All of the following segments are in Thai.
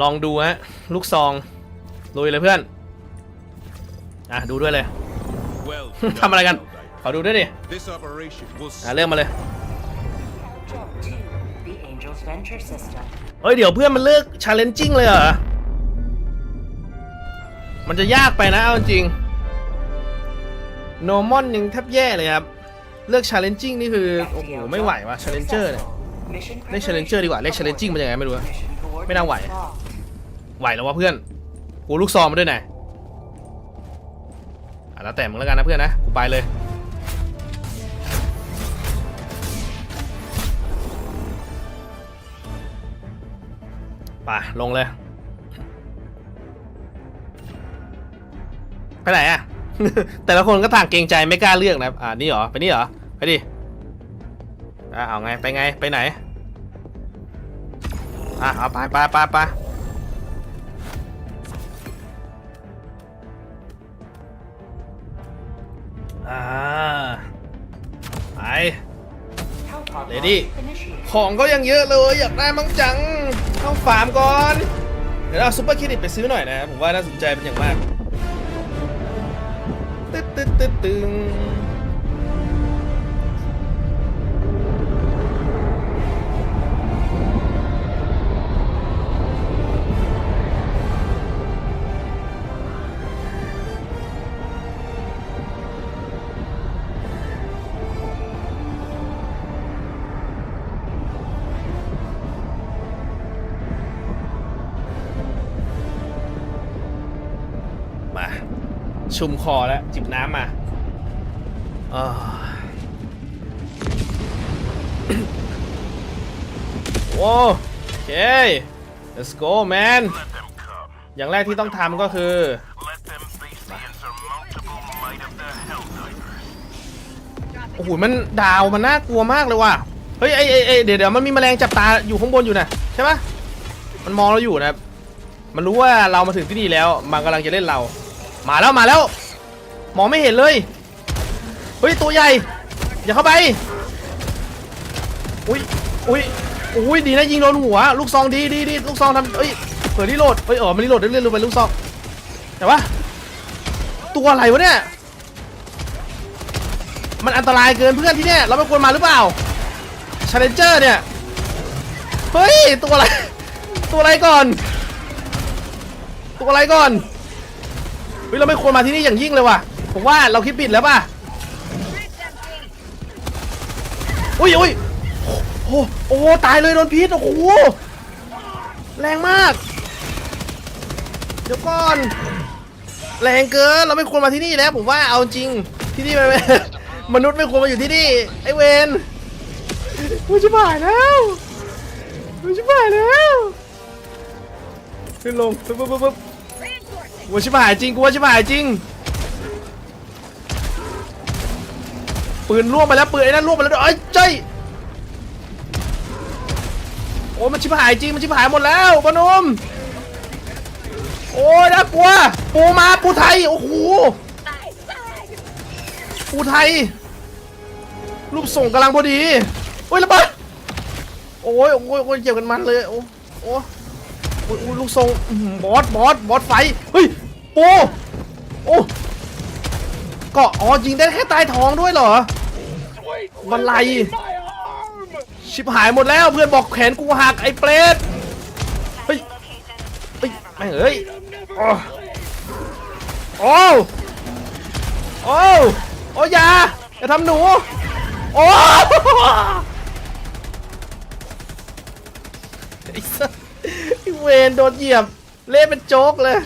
ลองดูฮะลูกซองลุยเลยเพื่อน อะดูด้วยเลย Well, ทำอะไรกัน ขอดูด้วยดิ will อะเริ่มมาเลย เฮ้ยเดี๋ยวเพื่อนมันเลือก challenging เลยเหรอ มันจะยากไปนะเอาจริง normal ยังแทบแย่เลยครับ เลือก challenging นี่คือ โอ้โห ไม่ไหวว่ะ challenger เนี่ยเรียก challenger ดีกว่าเรียก challenging มันยังไงไม่รู้ ไม่น่าไหว ไหวแล้ววะเพื่อน กูลูกซองมาด้วยไหนอะแล้วแต่มึงแล้วกันนะเพื่อนนะ กูไปเลย ไปลงเลย ไปไหนอะ แต่ละคนก็ต่างเกรงใจไม่กล้าเลือกนะอ่านี่เหรอ ไปนี่เหรอ ไปดิอะเอาไง ไปไง ไปไหน อะเอาไปไปไปไป อ่าไป Hellpod Lady. launch initiated. ของก็ยังเยอะเลยอยากได้มั้งจังเข้าฟาร์มก่อน เดี๋ยวเอาซุปเปอร์เครดิตไปซื้อหน่อยนะ ผมว่าน่าสนใจเป็นอย่างมากตึ๊ดตึ๊ดตึ๊ดตึง ชุมคอแล้ว จิบน้ำมาอโอ้โอเค let's go man อย่างแรกที่ต้องทำก็คือ โอ้โห มันดาวมันน่ากลัวมากเลยว่ะ เฮ้ยไอไอไอเดี๋ยวเดี๋ยวมันมีแมลงจับตาอยู่ข้างบนอยู่นะใช่ปะมันมองเราอยู่นะ มันรู้ว่าเรามาถึงที่นี่แล้ว มันกำลังจะเล่นเรา มาแล้วมาแล้ว มองไม่เห็นเลย เฮ้ย ตัวใหญ่ อย่าเข้าไป อุ้ยอุ้ยอุ้ยดีนะยิงโดนหัว ลูกซองดีดีดีลูกซองทำเอ้ยเปิดรีโหลดเอ้ยเออมันรีโหลดเรื่อยๆลงไปลูกซอง แต่ว่าตัวอะไรวะเนี่ย มันอันตรายเกินเพื่อนที่เนี่ย เราไม่ควรมาหรือเปล่าชาเลนเจอร์เนี่ย เฮ้ย ตัวอะไร ตัวอะไรก่อน ตัวอะไรก่อน เฮ้ยเราไม่ควรมาที่นี่อย่างยิ่งเลยว่ะ ผมว่าเราคิดผิดแล้วป่ะอุ้ยอุ้ยโอ้โหโอ้ตายเลยโดนพิษโอ้โหแรงมาก เดี๋ยวก่อน แรงเกินเราไม่ควรมาที่นี่แล้ว ผมว่าเอาจริงที่นี่มันมนุษย์ไม่ควรมาอยู่ที่นี่ไอเวนกูจะบ่ายแล้วกูจะบ่ายแล้วขึ้นลงปึ๊บปึ๊บปึ๊บปึ๊บ กูว่าชิบหายจริงกูว่าชิบหายจริง ปืนล่วงไปแล้วปืนไอ้นั่นล่วงไปแล้วด้วยเอ้ยเจ้ยโอ้มันชิบหายจริงมันชิบหายหมดแล้วปนมโอ้ยน่ากลัวปูมาปูไทยโอ้โหปูไทยรูปส่งกำลังพอดีโอ้ยระเบิดโอ้ยโอ้ยโอ้ยเจ็บกันมันเลยโอ้โอ้ โอ้ยลูกทรงอื้อหือบอสบอสบอสไฟเฮ้ยโอ้โอ้เกาะอ๋อยิงได้แค่ใต้ท้องด้วยเหรอบันไลชิบหายหมดแล้วเพื่อนบอกแขนกูหักไอ้เปรตเฮ้ยเฮ้ยแม่งเอ้ยโอ้โอ้โอ้โอ้อยาอย่าทำหนูโอ้ไอ้สัสไอ้ เวนโดนเหยียบ เละเป็นโจ๊กเลย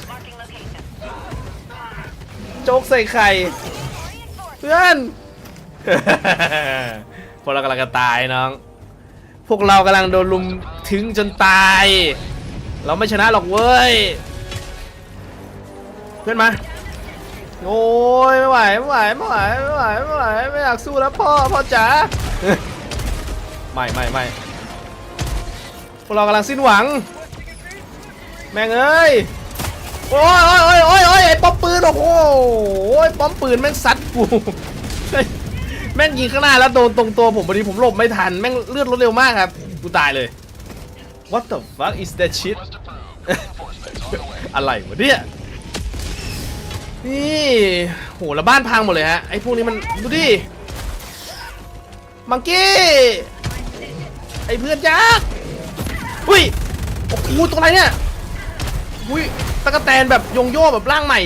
โจ๊กใส่ไข่ เพื่อน พวกเรากำลังจะตายน้อง พวกเรากำลังโดนลุมถึงจนตาย เราไม่ชนะหรอกเว้ย เพื่อนมา โอ้ยไม่ไหวไม่ไหวไม่ไหวไม่ไหวไม่ไหวไม่อยากสู้แล้วพ่อพ่อจ๋า ไม่ไม่ไม่พวกเรากำลังสิ้นหวัง แม่งเอ้ยโอ้ย โอ้ยโอ้ยโอ้ยโอ้ยไอ้ป้อมปืนโอ้โหโอ้ยป้อมปืนแม่งซัดกู แม่งยิงข้างหน้าแล้วโดนตรงตัวผมพอดีผมหลบไม่ทัน แม่งเลือดลดเร็วมากครับ กูตายเลย what the fuck is that shit อะไรวะเนี่ย นี่โหแล้วบ้านพังหมดเลยฮะ ไอ้พวกนี้มันดูดิ มังกี้ ไอ้เพื่อนยักษ์อุ้ย โอ้โหตัวอะไรเนี่ย อุ้ยตะกะแตนแบบยงโย่แบบร่างใหม่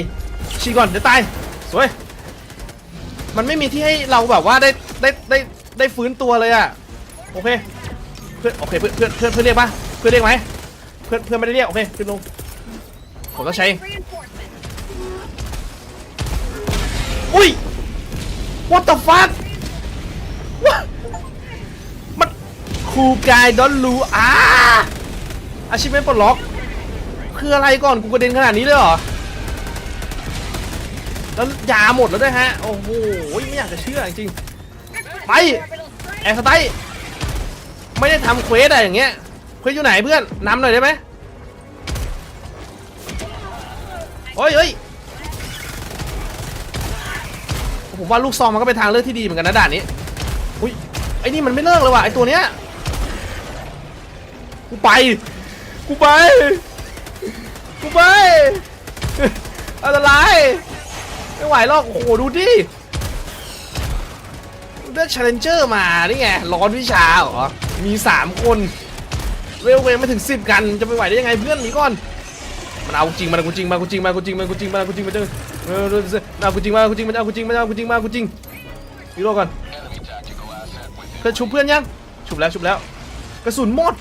ฉีก่อนเดี๋ยวตายสวย มันไม่มีที่ให้เราแบบว่าได้ได้ได้ได้ฟื้นตัวเลยอะโอเคเพื่อนโอเคเพื่อนเพื่อนเพื่อนเพื่อนเรียกปะเพื่อนเรียกไหมเพื่อนเพื่อนไม่ได้เรียกโอเคขึ้นลงผมต้องใช้อุ้ย what the fuck มันคูกายดอนลูอาอาชีพไม่ปลดล็อก คืออะไรก่อนกูกระเด็นขนาดนี้เลยเหรอ แล้วยาหมดแล้วด้วยฮะ โอ้โห ไม่อยากจะเชื่อจริงๆไป แอร์สไตล์ไม่ได้ทำเควสอะไรอย่างเงี้ย เควสอยู่ไหนเพื่อนนำหน่อยได้ไหมโอ้ยเฮ้ยผมว่าลูกซองมันก็เป็นทางเลือกที่ดีเหมือนกันนะด่านนี้ อุ้ย ไอ้นี่มันไม่เลิกเลยว่ะไอ้ตัวเนี้ย กูไป กูไป กูไปอันตรายไม่ไหวหรอกโอ้โหดูดิเลือก Challenger มานี่ไงร้อนวิชาเหรอ มี 3 คนเวลเวลไม่ถึง 10 กันจะไปไหวได้ยังไงเพื่อนหนีก่อนมันเอากูจริงมันเอากูจริงมากูจริงมากูจริงมากูจริงมากูจริงมาเจอเออเอากูจริงมากูจริงมันเอากูจริงมันเอากูจริงมากูจริงวิโรจน์ก่อนเพื่อนชุบเพื่อนยังชุบแล้วชุบแล้วกระสุนหมด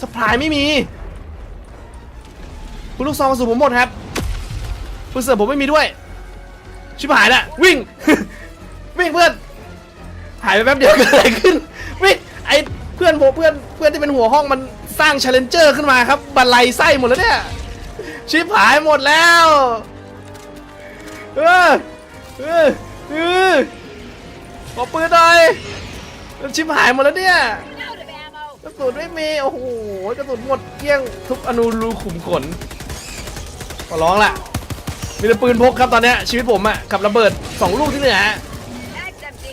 สปายไม่มี คุณลูกซองกระสุนผมหมดครับคุณเสือผมไม่มีด้วย ชิบหายละวิ่ง วิ่งเพื่อน หายไปแป๊บเดียวเกิดอะไรขึ้น วิ่งไอเพื่อนผมเพื่อนเพื่อนที่เป็นหัวห้องมันสร้าง challenger ขึ้นมาครับบันไลไส้หมดแล้วเนี่ย ชิบหายหมดแล้วเออเออเออขอปืนหน่อยชิบหายหมดแล้วเนี่ยกระสุนไม่มี โอ้โหกระสุนหมดเกลี้ยงทุกอนูรูขุมขน ขอร้องละมีแต่ปืนพกครับตอนเนี้ยชีวิตผมอะกับระเบิดสองลูกที่เหลือฮะ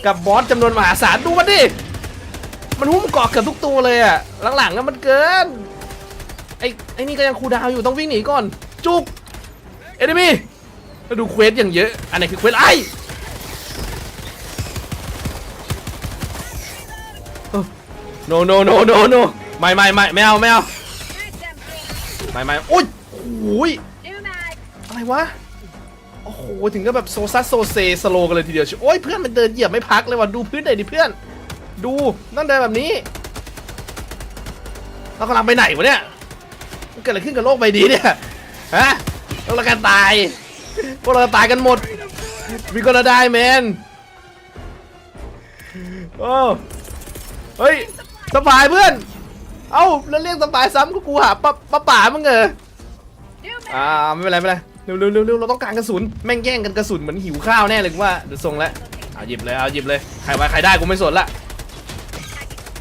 กับบอสจำนวนมหาศาลดูมันดิมันหุ้มเกาะเกือบทุกตัวเลยอะหลังๆอะมันเกินไอ้ไอ้นี่ก็ยังคูดาวอยู่ต้องวิ่งหนีก่อน จุกเอเดมี่แล้วดูเควสอย่างเยอะ อันไหนคือเควสไอ้โนโนโนโนโนไม่ไม่ไม่ไม่เอาไม่เอาไม่ไม่โอ้ยโอ้ย อะไรวะ โอ้โห ถึงก็แบบโซซัสโซเซสโลกันเลยทีเดียวเชียโอ้ยเพื่อนมันเดินเหยียบไม่พักเลยว่ะ ดูพื้นหน่อยดิเพื่อน ดู นั่นเดินแบบนี้ เรากำลังไปไหนวะเนี่ย มันเกิดอะไรขึ้นกับโลกใบนี้เนี่ย ฮะเราละกันตาย พวกเราจะตายกันหมด we gonna die man โอ้เฮ้ยสบายเพื่อน เอ้าแล้วเรียกสบายซ้ำก็กูหาป้าป้าป่ามึงเหรออ่าไม่เป็นไรไม่เป็นไร เร็วเร็วเร็วเราต้องการกระสุนแม่งแย่งกันกระสุนเหมือนหิวข้าวแน่เลยว่าเดี๋ยวส่งแล้วเอาหยิบเลยเอาหยิบเลยใครว่าใครได้กูไม่สนละ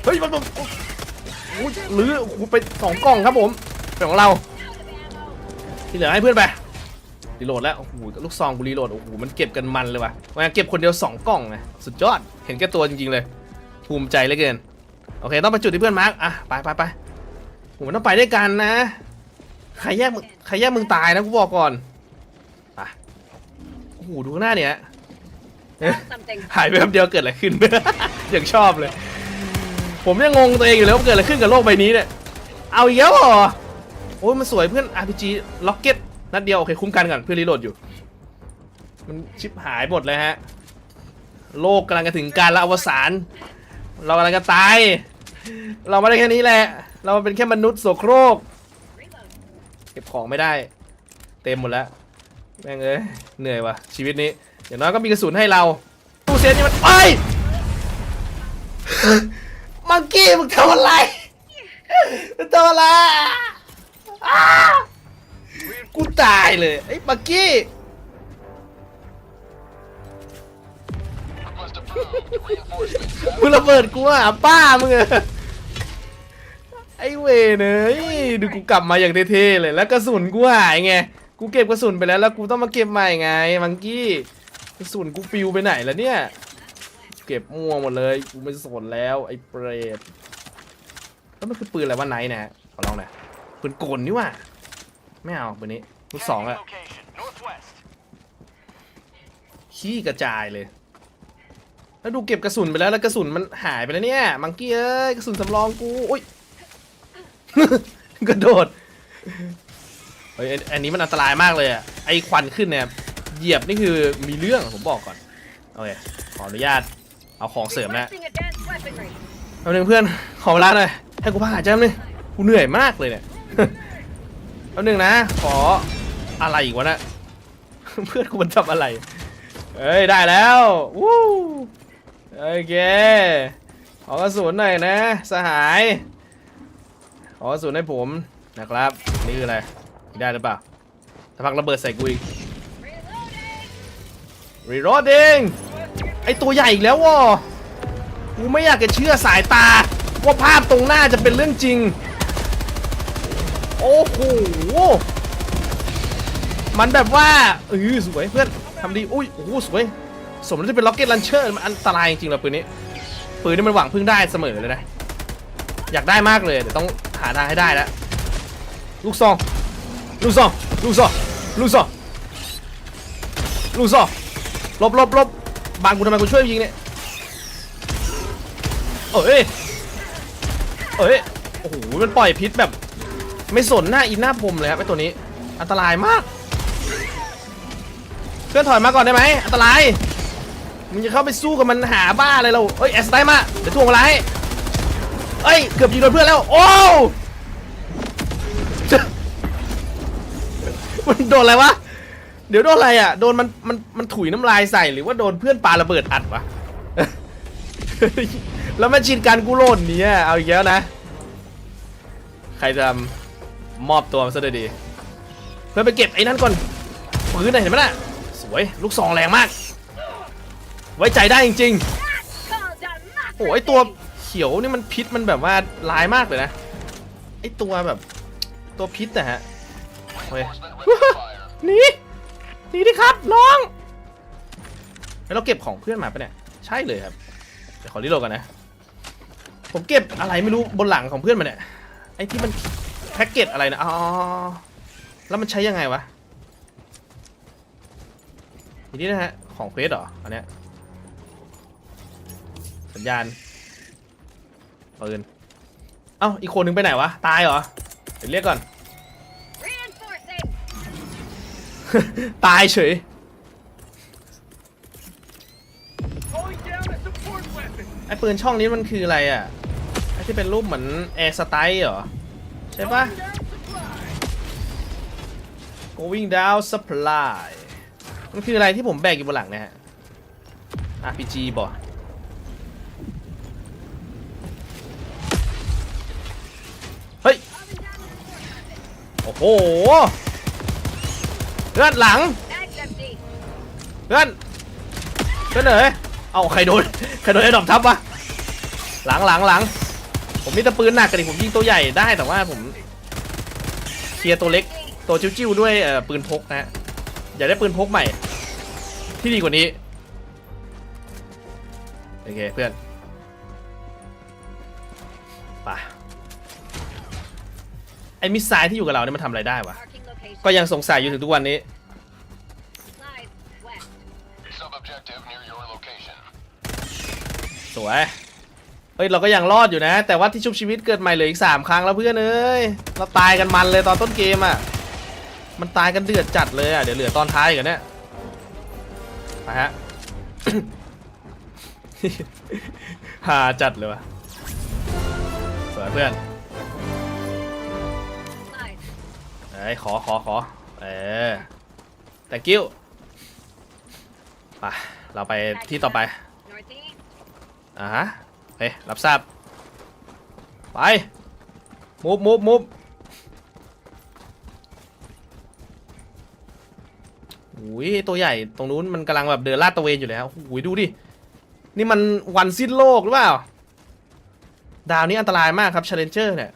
เฮ้ยมันมันโอ้ยหรือโอ้โหไปสองกล่องครับผมเป็นของเรา ที่เหลือให้เพื่อนไปรีโหลดแล้วโอ้โหลูกซองกูรีโหลดโอ้โหมันเก็บกันมันเลยว่ะมันเก็บคนเดียวสองกล่องไงสุดยอดเห็นแก่ตัวจริงๆเลย ภูมิใจเหลือเกินโอเคต้องไปจุดที่เพื่อนมาร์กอะไปไปไปโอ้โหต้องไปด้วยกันนะใครแยกมึงใครแยกมึงตายนะกูบอกก่อน โอ้โหดูข้างหน้าเนี่ยเอ๊ะ Something. หายไปแป๊บเดียวเกิดอะไรขึ้น อย่างชอบเลย ผมยังงงตัวเองอยู่เลยว่าเกิดอะไรขึ้นกับโลกใบนี้เนี่ยเอาอีกแล้วเหรอโอ้ยมันสวยเพื่อน RPG ล็อกเก็ตนัดเดียวโอเคคุ้มกันก่อนเพื่อนรีโหลดอยู่ มันชิบหายหมดเลยฮะ โลกกำลังจะถึงการละอวสานเรากำลังจะตาย เราไม่ได้แค่นี้แหละ เราเป็นแค่มนุษย์โสโครก เก็บของไม่ได้ เต็มหมดแล้ว แม่งเอ้ยเหนื่อยว่ะชีวิตนี้อย่างน้อยก็มีกระสุนให้เราตู้เซฟนี่มันไปมังกี้มึงทำอะไรมึงทำอะไรกูตายเลยไอ้มังกี้มึงระเบิดกูอะป้ามึงอะไอ้เวเนยดูกูกลับมาอย่างเท่ๆเลยแล้วกระสุนกูหายไง กูเก็บกระสุนไปแล้วแล้วกูต้องมาเก็บใหม่ไงมังกี้กระสุนกูปิวไปไหนแล้วเนี่ย เก็บมั่วหมดเลยกูไม่สนแล้วไอ้เปรตเอแล้วมันคือปืนอะไรวะไนท์นะฮะขอลองหน่อยปืนกลนี่ว่ะไม่เอาปืนนี้ลูกสองอะขี้กระจายเลย แล้วดูเก็บกระสุนไปแล้วแล้วกระสุนมันหายไปแล้วเนี่ย มังกี้เอ้ยกระสุนสำรองกูอุ้ยกระโดด เฮ้ยอันนี้มันอันตรายมากเลยอะไอควันขึ้นเนี่ยเหยียบนี่คือมีเรื่องผมบอกก่อนโอเคขออนุญาตเอาของเสริมนะเอาหนึ่งเพื่อนขอเวลาหน่อยให้กูพักหายใจนึงกูเหนื่อยมากเลยเนี่ยเอาหนึ่งนะ ขออะไรอีกวะนะเพื่อนกูมันทำอะไรเอ้ยได้แล้ววู้โอเคขอกระสุนหน่อยนะ สหาย ขอกระสุนให้ผมนะครับ นี่คืออะไร ได้หรือเปล่าถ้าพักระเบิดใส่กูอีก reloading ไอตัวใหญ่อีกแล้ววะกูไม่อยากจะเชื่อสายตา ว่าภาพตรงหน้าจะเป็นเรื่องจริง โอ้โห มันแบบว่าเออสวยเพื่อนทำดี อุ้ย โอ้โหสวย สมแล้วที่เป็นล็อกเก็ตลันเชอร์มันอันตรายจริงๆเลยปืนนี้ ปืนนี่มันหวังพึ่งได้เสมอเลยนะ อยากได้มากเลยเดี๋ยวต้องหาทางให้ได้แล้วลูกซอง ลูกซองลูกซองลูกซองลูกซองลบลบลบบางกูทำไมกูช่วยยิงเนี่ยเอ้ยเอ้ยโอ้โหมันปล่อยพิษแบบ ไม่สนหน้าอินหน้าผมเลยครับไอตัวนี้ อันตรายมากเพื่อนถอยมาก่อนได้ไหมอันตรายมึงจะเข้าไปสู้กับมันหาบ้าอะไรเราเอ้ยแอสไตมาเดี๋ยวทวงเวลาให้เอ้ยเกือบยิงโดนเพื่อนแล้วโอ้ มันโดนอะไรวะ เดี๋ยวโดนอะไรอะ โดนมันมันมันถุยน้ำลายใส่หรือว่าโดนเพื่อนปาระเบิดอัดวะ แล้วมันชินการกูโลดนี้เอาอีกแล้วนะ ใครจะมอบตัวมาซะด้วยดีเพื่อไปเก็บไอ้นั่นก่อนปืนน่ะเห็นไหมน่ะ สวยลูกซองแรงมาก ไว้ใจได้จริงๆโอ้ไอตัวเขียวนี่มันพิษมันแบบว่าร้ายมากเลยนะไอตัวแบบ ตัวพิษนะฮะ เฮ้ยหนีหนีดิครับน้องแล้วเราเก็บของเพื่อนมาปะเนี่ย ใช่เลยครับเดี๋ยวขอรีโหลดกันนะ ผมเก็บอะไรไม่รู้บนหลังของเพื่อนมาเนี่ย ไอ้ที่มันแพ็กเกจอะไรนะ อ๋อ แล้วมันใช้ยังไงวะทีนี้นะฮะ ของเควสเหรอ อันเนี้ย สัญญาณปืนเอ้า อีกคนนึงไปไหนวะ ตายเหรอ เดี๋ยวเรียกก่อน ตายเฉย ไอ้ปืนช่องนี้มันคืออะไรอะ ไอ้ที่เป็นรูปเหมือนแอร์สไตล์เหรอ ใช่ปะ going down supply มันคืออะไรที่ผมแบกอยู่บนหลังเนะฮะ RPG บ่เฮ้ย โอ้โห เลื่อดหลัง เพื่อนเพื่อนเอ๋ยเอาใครโดนใครโดนไอ้ดอกทับวะหลังหลังหลังผมมีแตะปืนหนักกันดิผมยิงตัวใหญ่ได้แต่ว่าผมเคลียร์ตัวเล็กตัวจิ้วๆด้วยเอ่อปืนพกนะฮะอยากได้ปืนพกใหม่ ที่ดีกว่านี้โอเคเพื่อนไปไอ้มิสไซล์ที่อยู่กับเราเนี่ยมันทำอะไรได้วะ ก็ยังสงสัยอยู่ถึงทุกวันนี้ Slide west. Sub-objective near your location. สวย เฮ้ย เราก็ยังรอดอยู่นะ แต่ว่าที่ชุบชีวิตเกิดใหม่เหลืออีก 3 ครั้งแล้วเพื่อนเอ้ย เราตายกันมันเลยตอนต้นเกมอะ มันตายกันเดือดจัดเลยอะ เดี๋ยวเหลือตอนท้ายกันเนี่ยไปฮะฮาจัดเลยวะสวยเพื่อน เอ้ยขอขอขอเออ thank you ไปเราไปที่ต่อไป Northeast. อ่าฮะเฮ้ยรับทราบ ไปมูฟมูฟมูฟอุ้ยตัวใหญ่ตรงนู้นมันกำลังแบบเดินลาดตระเวนอยู่แล้วอุ้ยดูดิ นี่มันวันสิ้นโลกหรือเปล่า ดาวนี้อันตรายมากครับ Challenger เนี่ย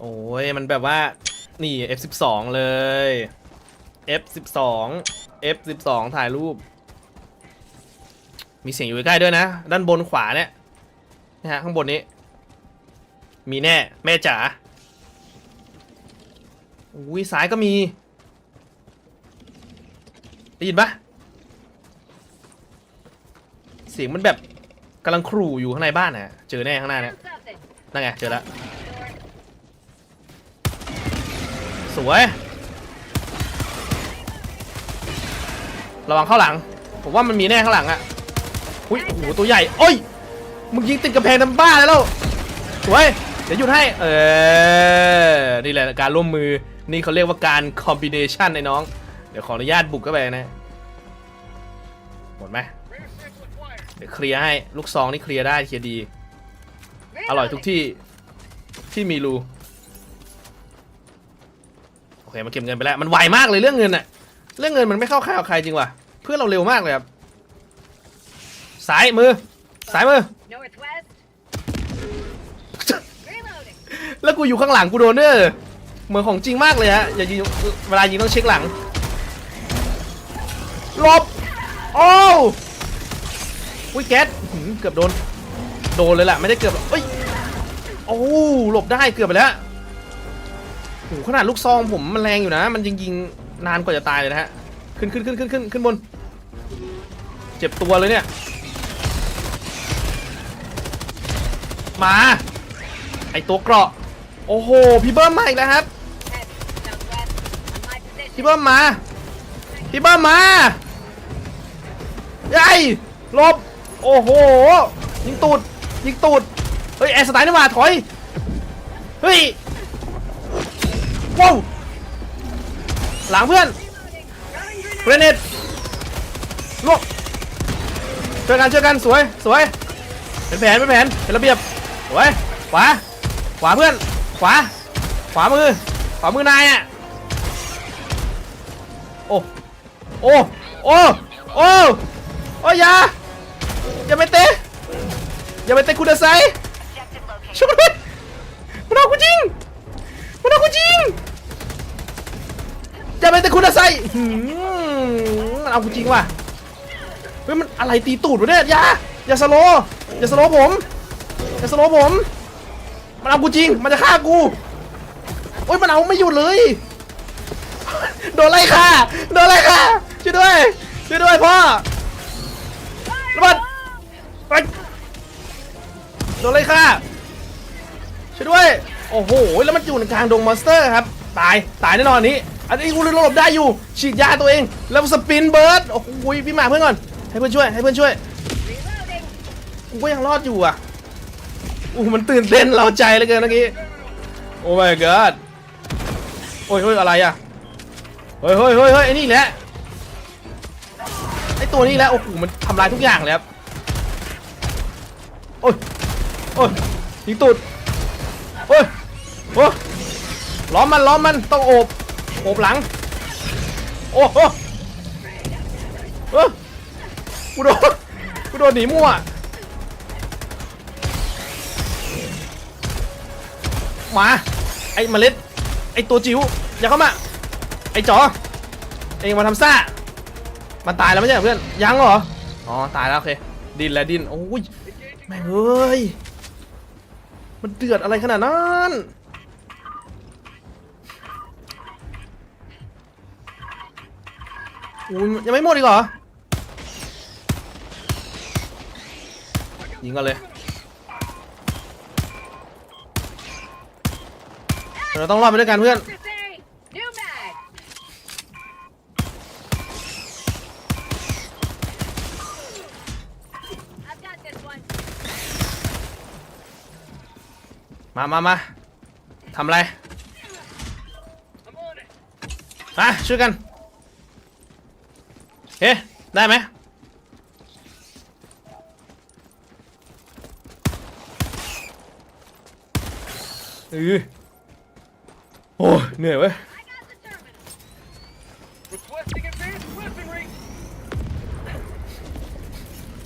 โอ้ยมันแบบว่านี่ F12 เลย F12 F12 ถ่ายรูป มีเสียงอยู่ใกล้ๆด้วยนะ ด้านบนขวาเนี่ยนะฮะข้างบนนี้ มีแน่ แม่จ๋าอุ้ยสายก็มี ได้ยินปะเสียงมันแบบกำลังครูอยู่ข้างในบ้านน่ะเจอแน่ข้างหน้าเนี่ยนั่นไง เจอแล้ว Door. ส วย ระวังข้าหลัง ผมว่ามันมีแน่ข้างหลังอะอุ้ยโอ้โหตัวใหญ่โอ้ย มึงยิงติดกระแพงทำบ้าแล้ว สวย เดี๋ยวหยุดให้ เออ นี่แหละการร่วมมือ นี่เขาเรียกว่าการคอมบิเนชันไอ้น้อง เดี๋ยวขออนุญาตบุกเข้าไปนะ หมดไหมเดี๋ยวเคลียร์ให้ ลูกซองนี่เคลียร์ได้เคลียร์ดี อร่อยทุกที่ที่มีรู เคมาเก็บเงินไปแล้วมันไวมากเลยเรื่องเงินอะเรื่องเงินมันไม่เข้าใครเอาใครจริงว่ะเพื่อนเราเร็วมากเลยครับสายมือสายมือ Northwest. Reloading. แล้วกูอยู่ข้างหลังกูโดนเนอร์เหมือนของจริงมากเลยฮะอย่ายิงเวลายิงต้องเช็คหลังหลบโอ้วอุ้ยแก๊สหืมเกือบโดน โดนเลยแหละไม่ได้เกือบหรอกเอ้ยโอ้หลบได้เกือบไปแล้ว โหขนาดลูกซองผมมันแรงอยู่นะ มันยิงยิงนานกว่าจะตายเลยนะฮะ ขึ้นขึ้นขึ้นขึ้นขึ้นขึ้นบน เจ็บตัวเลยเนี่ย มา ไอตัวเกราะ โอ้โห พี่เบิ้มมาอีกแล้วครับ พี่เบิ้มมา พี่เบิ้มมาไอ้ยหลบ โอ้โห ยิงตูด ยิงตูด เฮ้ย แอร์สไตล์นี่มาถอย เฮ้ย ว้าวหลังเพื่อนเกรเนตลวกช่วยกันช่วยกันสวยสวยเป็นแผนเป็นแผนเป็นระเบียบสวยขวาขวาเพื่อนขวาขวามือขวามือนายอะโอ้โอ้โอ้โอ้โอ้ยาอย่าไปเตะอย่าไปเตะคุณไซช่วยด้วยมันเอากูจริงมันเอากูจริง อย่าไปเตะคุณไซหืมมันเอากูจริงว่ะเฮ้ยมันอะไรตีตูดวะเนี่ยอย่าอย่าสโลอย่าสโลผมอย่าสโลผมมันเอากูจริงมันจะฆ่ากูโอ้ยมันเอาไม่หยุดเลยโดนไล่ฆ่าโดนไล่ฆ่าช่วยด้วยช่วยด้วยพ่อระเบิดไปโดนไล่ฆ่าช่วยด้วยโอ้โหแล้วมันอยู่ในกลางดงมอนสเตอร์ครับตายตายแน่นอนอันนี้ อันนี้กูหลบได้อยู่ ฉีดยาตัวเอง แล้วสปินเบิร์ด โอ้โหพี่หมาเพื่อนก่อน ให้เพื่อนช่วย ให้เพื่อนช่วย กูก็ยังรอดอยู่อะอู้มันตื่นเต้นเราใจเหลือเกินเมื่อกี้ โอ้ my god โอ้ยเฮ้ยอะไรอะ เฮ้ยเฮ้ยเฮ้ยเฮ้ยไอ้นี่แหละ ไอ้ตัวนี้แหละ โอ้โห มันทำลายทุกอย่างเลยครับ โอ้ย โอ้ยยิงตูดโอ้ย โอ้ยล้อมมันล้อมมันต้องโอบ โอบหลัง โอ้โหเออกูโดนกูโดนหนีมั่ว มา ไอ้เมล็ด ไอ้ตัวจิ๋วอย่าเข้ามา ไอ้จอเองมาทำซ่า มันตายแล้วไม่ใช่เหรอเพื่อน ยังเหรอ อ๋อ ตายแล้วโอเค ดินแล้วดินโอ้ย แม่งเอ้ย มันเดือดอะไรขนาดนั้น อุ้ยังไม่หมดอีกเหรอ ยิงกันเลย เราต้องรอดไปด้วยกันเพื่อน มามามาทำอะไรอะช่วยกัน เฮ้ได้ไหมเออโอ้ยเหนื่อยเว้ย I got the terminal. Requesting advanced weaponry.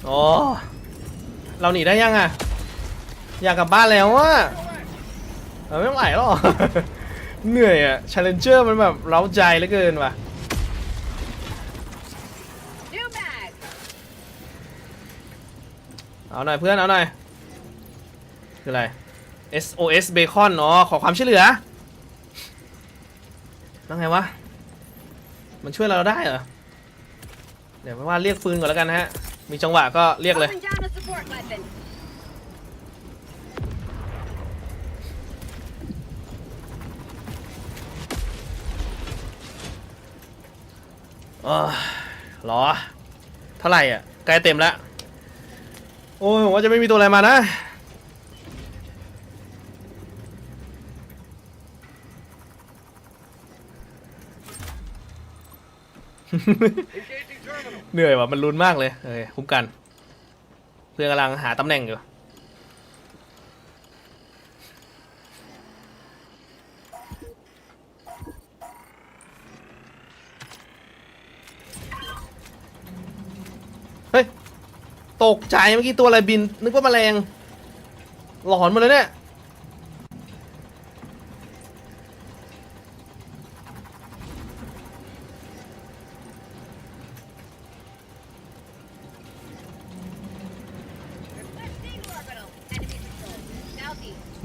อ๋อ เราหนีได้ยังอะ อยากกลับบ้านแล้วอะเออไม่ไหวหรอก เหนื่อยอะ Challenger มันแบบเร้าใจเหลือเกินว่ะ เอาหน่อยเพื่อนเอาหน่อยคืออะไร SOS Bacon อ๋อขอความช่วยเหลือแล้วไงวะ มันช่วยเราได้เหรอ เดี๋ยวไม่ว่าเรียกปืนก่อนแล้วกันนะฮะ มีจังหวะก็เรียกเลย Dropping down a support weapon. เออหรอ เท่าไหร่อะ ใกล้เต็มแล้ว โอ้ยผมว่าจะไม่มีตัวอะไรมานะ เหนื่อยว่ะมันลุ้นมากเลยเอ้ยคุ้มกัน เพื่อนกำลังหาตำแหน่งอยู่ ตกใจเมื่อกี้ตัวอะไรบิน นึกว่าแมลง หลอนหมาเลยเนี่ย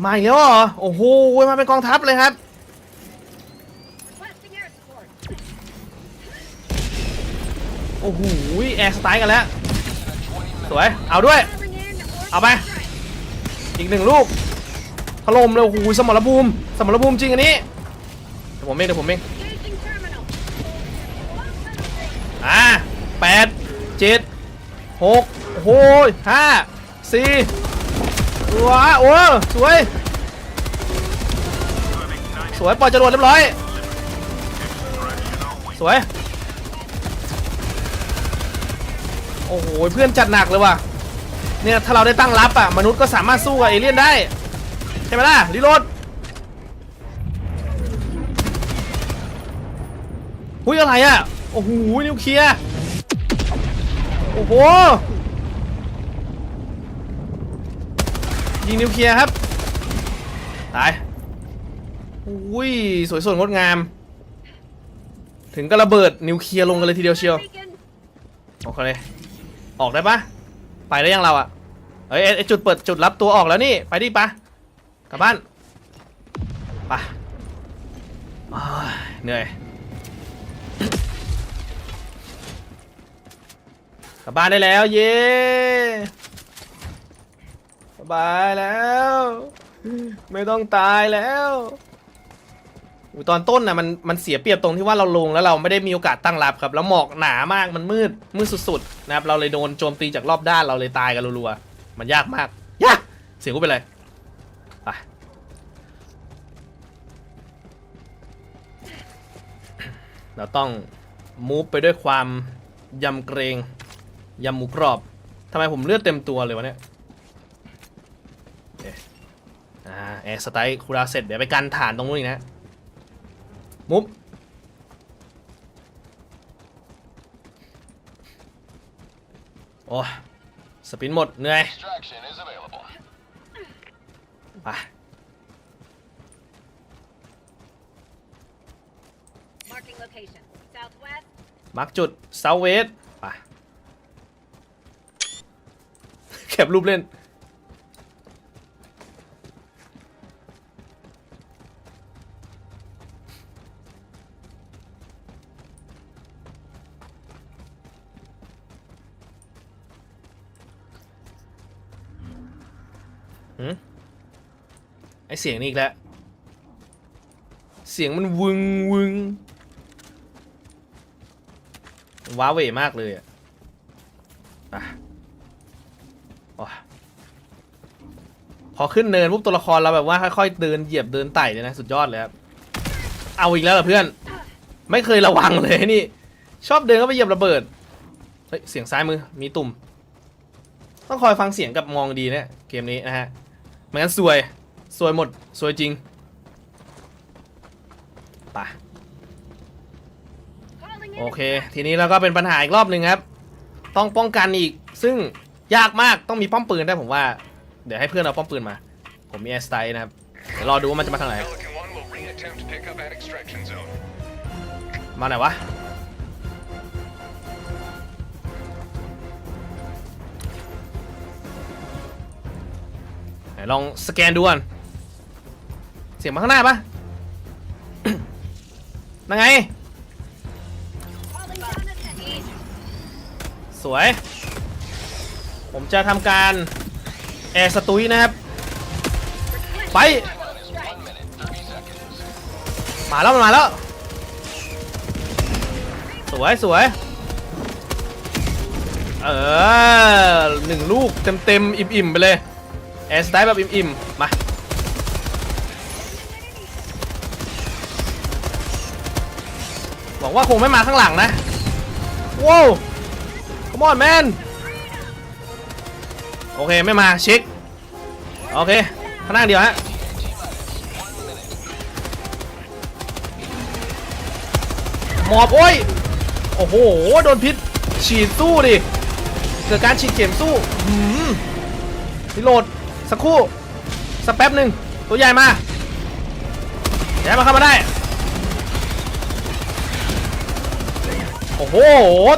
มาอีกแล้วเหรอ โอ้โห มาเป็นกองทัพเลยครับ โอ้โห แอร์สไตล์กันแล้ว สวย เอาด้วย เอาไป อีกหนึ่งลูกถล่มเลยโอ้โหสมรภูมิ สมรภูมิจริงอันนี้เดี๋ยวผมเองเดี๋ยวผมเองอ่าแปดเจ็ดหกโอ้โหห้าสี่ว้าโอ้สวย สวยปล่อยจรวดเรียบร้อย สวย โอ้โหเพื่อนจัดหนักเลยว่ะเนี่ยถ้าเราได้ตั้งรับอะมนุษย์ก็สามารถสู้กับเอเลี่ยนได้ใช่ไหมล่ะรีโหลดหุ้ยอะไรอะโอ้โหนิวเคลียร์โอ้โหยิงนิวเคลียร์ครับตายอุ้ยสวยสดงดงาม ถึงก็ระเบิดนิวเคลียร์ลงกันเลยทีเดียวเชียวโอเคเลย ออกได้ปะไปได้ยังเราอะเอ้ยไอ้จุดเปิดจุดรับตัวออกแล้วนี่ ไปดิปะกลับบ้านไปอ้ายเหนื่อย กลับบ้านได้แล้ว เย้สบายแล้ว ไม่ต้องตายแล้ว อุ๊ยตอนต้นนะมันมันเสียเปรียบตรงที่ว่าเราลงแล้วเราไม่ได้มีโอกาสตั้งรับครับ แล้วหมอกหนามากมันมืดมืดสุดๆนะครับเราเลยโดนโจมตีจากรอบด้านเราเลยตายกันรัวๆมันยากมากยากเสียงกูเป็นไรไปเราต้องมูฟไปด้วยความยำเกรงยำหมูกรอบทำไมผมเลือดเต็มตัวเลยวะเนี่ยเอ๊ะอ่าแอร์สไตล์คูราเสร็จเดี๋ยวไปกันฐานตรงนู้นอีกนะ มุบโอ้ยสปินหมดเหนื่อย Extraction is available. ไป Marking location. Southwest. มาร์กจุดเซาเวสไปแคปรูปเล่น เสียงนี่อีกแล้ว เสียงมันวึงวึงว้าเวมากเลยอะอพอขึ้นเนินปุ๊บตัวละครเราแบบว่าค่อยๆเดินเหยียบเดินไต่เลยนะ สุดยอดเลยครับ เอาอีกแล้วเหรอเพื่อน ไม่เคยระวังเลยนี่ ชอบเดินเข้าไปเหยียบระเบิด เฮ้ย เสียงซ้ายมือ มีตุ่ม ต้องคอยฟังเสียงกับมองดีเนี่ยเกมนี้นะฮะไม่งั้นซวย ซวยหมดซวยจริงป Calling in. โอเค ทีนี้เราก็เป็นปัญหาอีกรอบหนึ่งครับ ต้องป้องกันอีก ซึ่งยากมาก ต้องมีป้อมปืนได้ผมว่า เดี๋ยวให้เพื่อนเอาป้อมปืนมา ผมมีแอสไตล์นะครับ เดี๋ยวรอดูว่ามันจะมาทางไหน มาไหนวะไหนลองสแกนดูก่อน เสียงมาข้างหน้าปะ นั่นไง สวย ผมจะทำการแอร์สตุยนะครับ ไป มาแล้วมาแล้ว สวยสวย เออหนึ่งลูกเต็มเต็มอิ่มๆ ไปเลย แอร์สไตล์แบบอิ่มๆ มา วังว่าคงไม่มาข้างหลังนะว้าว come on man โอเคไม่มาเช็คโอเคข้างหน้าเดียวฮะหมอบโอ้ยโอ้โหโดนพิษฉีดสู้ดิเกิดการฉีดเข็มสู้หืมรีโหลดสักครู่สักแป๊บหนึ่งตัวใหญ่มาใหญ่มาเข้ามาได้ โอ้โห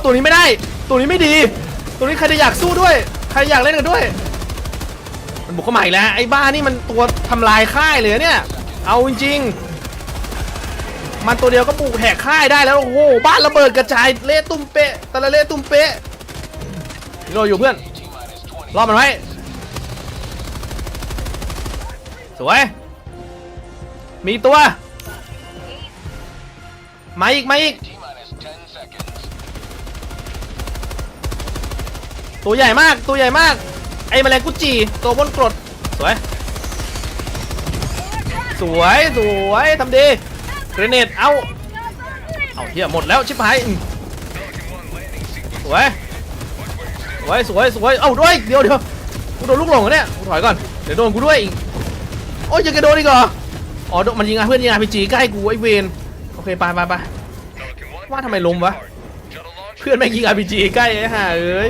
ตัวนี้ไม่ได้ ตัวนี้ไม่ดี ตัวนี้ใครจะอยากสู้ด้วย ใครอยากเล่นกันด้วย มันบุกเข้ามาอีกแล้ว ไอ้บ้านี่มันตัวทำลายค่ายเลยเนี่ย เอาจริงๆมันตัวเดียวก็ปลูกแหกค่ายได้แล้ว โอ้โห บ้านระเบิดกระจาย เละตุ้มเป๊ะต่ละเละตุ้มเป๊ะราอยู่เพื่อน รอมันไว้ สวย มีตัว มาอีก มาอีก ตัวใหญ่มากตัวใหญ่มาก ไอ้แมลงกุจีตัวบนกรดสวยสวยสวยทำดีเกรเนตเอาเอาเฮียหมดแล้วชิบหายสวยสวยสวยสวยเอ้าด้วยเดี๋ยวเดี๋ยวกูโดนลูกหลงเหรอเนี่ยกูถอยก่อนเดี๋ยวโดนกูด้วยอีกโอ้ยยังจะโดนอีกเหรออ๋อมันยิงอะเพื่อนยิงอะพีจีใกล้กูไอ้เวนโอเคไปไปไปว่าทำไมล้มวะเพื่อนแม่งยิง RPG ใกล้ไอ้ห่าเอ้ย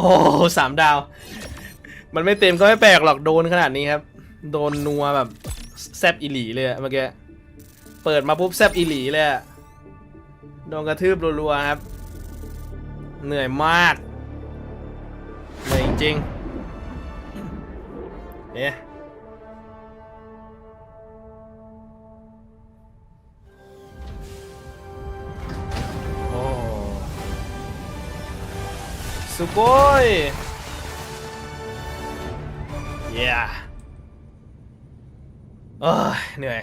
โอ้สามดาว มันไม่เต็มก็ไม่แปลกหรอกโดนขนาดนี้ครับ โดนนัวแบบแซบอิหลีเลยเมื่อกี้ เปิดมาปุ๊บแซบอิหลีเลยโดนกระทืบรัวๆครับ เหนื่อยมาก เหนื่อยจริงเนี่ย สุโกย Yeah เออเหนื่อย